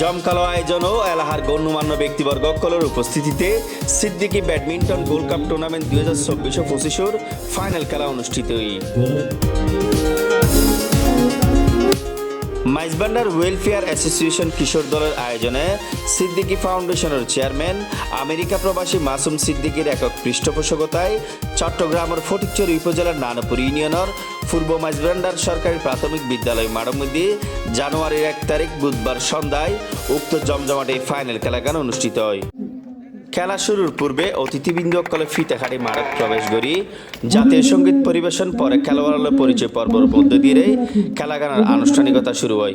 জমকালো আয়োজন ও এলাহার গণ্যমান্য ব্যক্তিবর্গ কলের উপস্থিতিতে Siddiqui badminton gold cup tournament দুই হাজার চব্বিশ ফাইনাল খেলা অনুষ্ঠিত মাইজবান্ডার ওয়েলফেয়ার অ্যাসোসিয়েশন কিশোর দলের আয়োজনে সিদ্দিকি ফাউন্ডেশনের চেয়ারম্যান, আমেরিকা প্রবাসী মাসুম সিদ্দিকির একক পৃষ্ঠপোষকতায় চট্টগ্রামের ফটিকচুরি উপজেলার নানপুর ইউনিয়নের পূর্ব মাইজবান্ডার সরকারি প্রাথমিক বিদ্যালয় মাঠের মধ্যে জানুয়ারির এক তারিখ বুধবার সন্ধ্যায় উক্ত জমজমাটে ফাইনাল খেলাগান অনুষ্ঠিত হয়। খেলা শুরুর পূর্বে অতিথিবৃন্দ কলে ফিতে ফিতাখাটি মারক প্রবেশ করি। জাতীয় সংগীত পরিবেশন পরে খেলোয়াড়ের পরিচয় পর্বর মধ্য দিয়ে খেলা গানার আনুষ্ঠানিকতা শুরু হয়।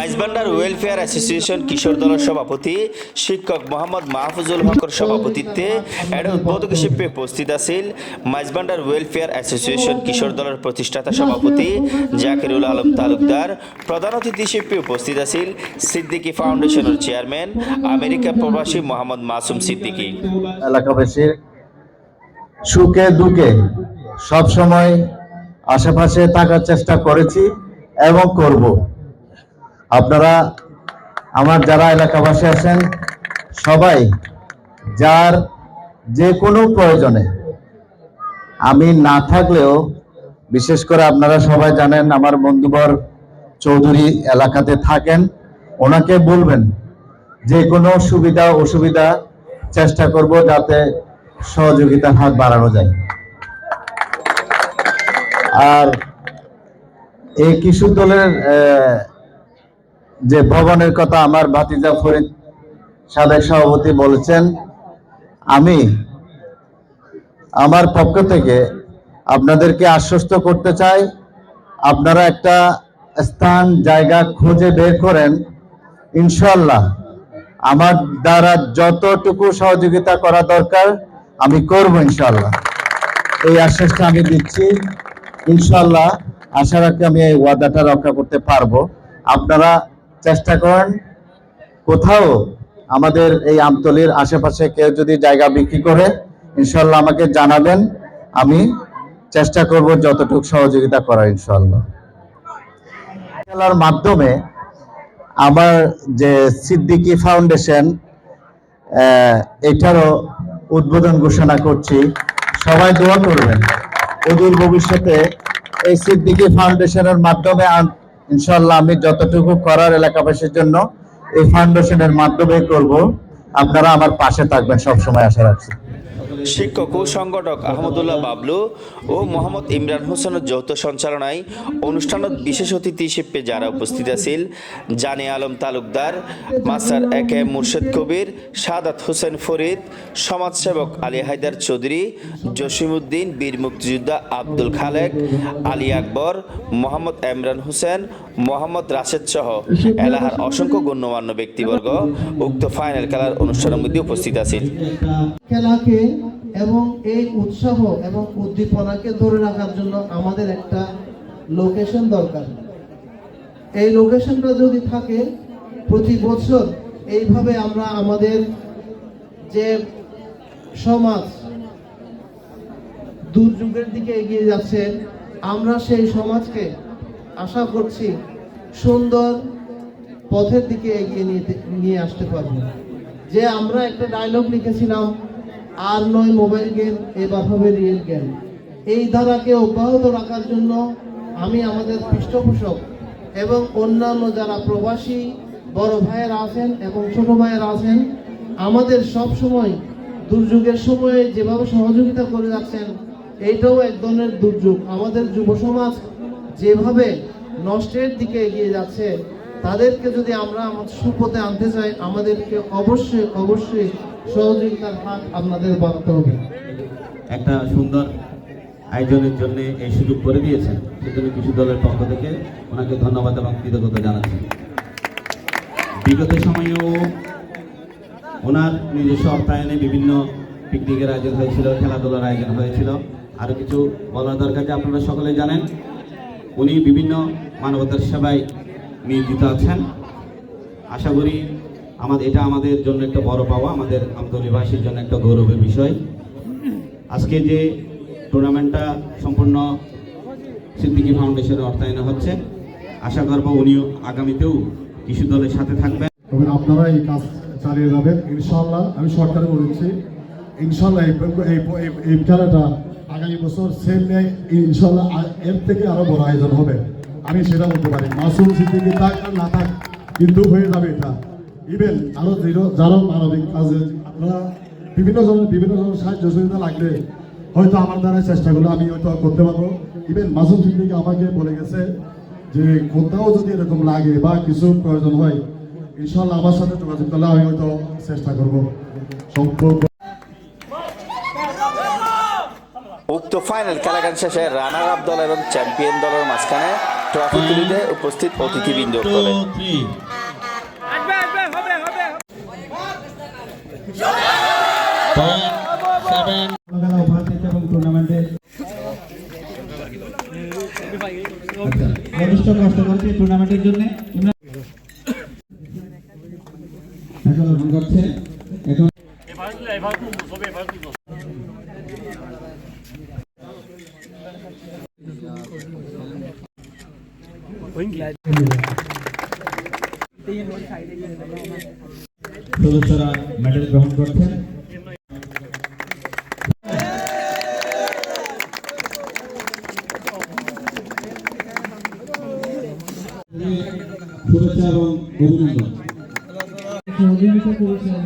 মাইজবান্ডার ওয়েলফেয়ার অ্যাসোসিয়েশন কিশোর দলের সভাপতি, শিক্ষক মোহাম্মদ মাহফুজুল হকর সভাপতিত্বে এর উদ্বোধক হিসেবে উপস্থিত আছেন মাইজবান্ডার ওয়েলফেয়ার অ্যাসোসিয়েশন কিশোর দলের প্রতিষ্ঠাতা সভাপতি জাকিরুল আলম তালুকদার। প্রধান অতিথি হিসেবে উপস্থিত আছেন সিদ্দিকী ফাউন্ডেশনের চেয়ারম্যান, আমেরিকা প্রবাসী মোহাম্মদ মাসুম সিদ্দিকী। এলাকাবাসীর সুখে দুঃখে সব সময় আশেপাশে থাকার চেষ্টা করেছি এবং করব। আপনারা, আমার যারা এলাকাবাসী আছেন, সবাই, যার যে কোনো প্রয়োজনে, আমি না থাকলেও, বিশেষ করে আপনারা সবাই জানেন, আমার বন্ধুবর চৌধুরী এলাকাতে থাকেন, ওনাকে বলবেন, যে কোনো সুবিধা, অসুবিধা, চেষ্টা করব যাতে সহযোগিতার হাত বাড়ানো যায়। আর এই কিশোর দলের যে ভবনের কথা আমার ভাতিজা ফরিদ সাবেক সভাপতি বলেছেন, আমি আমার পক্ষ থেকে আপনাদেরকে আশ্বস্ত করতে চাই, আপনারা একটা স্থান, জায়গা খুঁজে বের করেন। ইনশাল্লাহ আমার দ্বারা যতটুকু সহযোগিতা করা দরকার, আমি করব ইনশাল্লাহ এই আশ্বাসটা আমি দিচ্ছি। ইনশাল্লাহ আশা রাখি আমি এই ওয়াদাটা রক্ষা করতে পারব। আপনারা চেষ্টা করেন। কোথাও আমাদের এই আমতলির আশেপাশে কেউ যদি জায়গা বিক্রি করে, ইনশাল্লাহ আমাকে জানাবেন। আমি চেষ্টা করব যতটুকু সহযোগিতা করার, ইনশাল্লাহ। মাধ্যমে আমার যে সিদ্দিকি ফাউন্ডেশন এটারও উদ্বোধন ঘোষণা করছি। সবাই দোয়া করবেন। অদূর ভবিষ্যতে এই সিদ্দিকি ফাউন্ডেশনের মাধ্যমে ইনশাল্লাহ আমি যতটুকু করার এলাকাবাসীর জন্য এই ফাউন্ডেশনের মাধ্যমে করব। আপনারা আমার পাশে থাকবেন সব সময় আশা রাখছি। শিক্ষক ও সংগঠক আহমদুল্লাহ বাবলু ও মোহাম্মদ ইমরান হোসেনের যৌথ সঞ্চালনায় অনুষ্ঠানত বিশেষ অতিথি হিসেবে যারা উপস্থিত আছিল, Jane Alam Talukdar, master A K Murshed Kabir, Sadat Hossain Farid, সমাজসেবক আলী হায়দার চৌধুরী, জসিমউদ্দিন, বীর মুক্তিযোদ্ধা আব্দুল খালেক, আলী আকবর, মোহাম্মদ ইমরান হোসেন, মোহাম্মদ রাশেদ সহ এলাহার অসংখ্য গণ্যমান্য ব্যক্তিবর্গ উক্ত ফাইনাল খেলার অনুষ্ঠানের মধ্যে উপস্থিত আছেন খেলাকে এবং এই উৎসাহ এবং উদ্দীপনাকে ধরে রাখার জন্য আমাদের একটা লোকেশন দরকার। এই লোকেশনটা যদি থাকে, প্রতি বছর এইভাবে আমরা আমাদের যে সমাজ দুর্যোগের দিকে এগিয়ে যাচ্ছে, আমরা সেই সমাজকে আশা করছি সুন্দর পথের দিকে এগিয়ে নিতে নিয়ে আসতে পারব। যে আমরা একটা ডায়লগ লিখেছিলাম আর নয় মোবাইল গেম এবার হবে রিয়েল গেম। এই ধারাকে অব্যাহত রাখার জন্য আমি আমাদের পৃষ্ঠপোষক এবং অন্যান্য যারা প্রবাসী, বড় ভাইয়েরা আছেন এবং ছোট ভাইয়েরা আছেন, আমাদের সব সময় দুর্যোগের সময়ে যেভাবে সহযোগিতা করে যাচ্ছেন, এইটাও এক ধরনের দুর্যোগ। আমাদের যুব সমাজ যেভাবে নষ্টের দিকে এগিয়ে যাচ্ছে, তাদেরকে যদি আমরা আমাদের সুপথে আনতে চাই, আমাদেরকে অবশ্যই অবশ্যই সহযোগিতার হাত আপনাদের বাড়াতে হবে। একটা সুন্দর আয়োজনের জন্য এই সুযোগ করে দিয়েছেন। সেজন্য কৃষি দলের পক্ষ থেকে ওনাকে ধন্যবাদ এবং কৃতজ্ঞতা জানাচ্ছি। বিগত সময়েও ওনার নিজস্ব অর্থায়নে বিভিন্ন পিকনিকের আয়োজন হয়েছিল, খেলাধুলার আয়োজন হয়েছিল। আরও কিছু বলার দরকার যে আপনারা সকলে জানেন, উনি বিভিন্ন মানবতার সেবায় নিয়োজিত আছেন। আশা করি আমাদের এটা আমাদের জন্য একটা বড় পাওয়া, আমাদের আমতলিবাসীর জন্য একটা গৌরবের বিষয়। আজকে যে টুর্নামেন্টটা সম্পূর্ণ সিদ্দিকী ফাউন্ডেশনের অর্থায়নে হচ্ছে, আশা করব উনিও আগামীতেও কৃষি দলের সাথে থাকবেন। তবে আপনারা এই কাজ চালিয়ে যাবেন ইনশাল্লাহ আমি সরকারে বলছি ইনশাল্লাহ এই খেলাটা আগামী বছর সেম নেই ইনশাল্লাহ এর থেকে আরও বড় আয়োজন হবে। আমি সেটা বলতে পারি মাসুম সিদ্দিকি থাক না থাক, কিন্তু হয়ে যাবে এটা। ইভেন আরও যেরো- যারা মানবিক কাজে আপনারা বিভিন্ন জনের বিভিন্ন জনের সাহায্য সহযোগিতা লাগলে হয়তো আমার দ্বারা চেষ্টা করলে আমি হয়তো করতে পারব ইভেন মাসুম সিদ্দিকি আমাকে বলে গেছে যে কোথাও যদি এরকম লাগে বা কিছু প্রয়োজন হয় ইনশাল্লাহ আমার সাথে যোগাযোগ করলে আমি হয়তো চেষ্টা করব সম্পর্ক উক্ত ফাইনাল খেলাগান শেষে রানার আপ দল এবং চ্যাম্পিয়ন দলের মাঝখানে ট্রফি তুলে দেয় উপস্থিত অতিথিবৃন্দ করে আপনারা উপস্থিত এবং টুর্নামেন্টে আচ্ছা, যথেষ্ট কষ্ট করছে টুর্নামেন্টের জন্য এখন করছে। সদস্যরা মেডেল গ্রহণ করছেন। সহযোগিতা করেছেন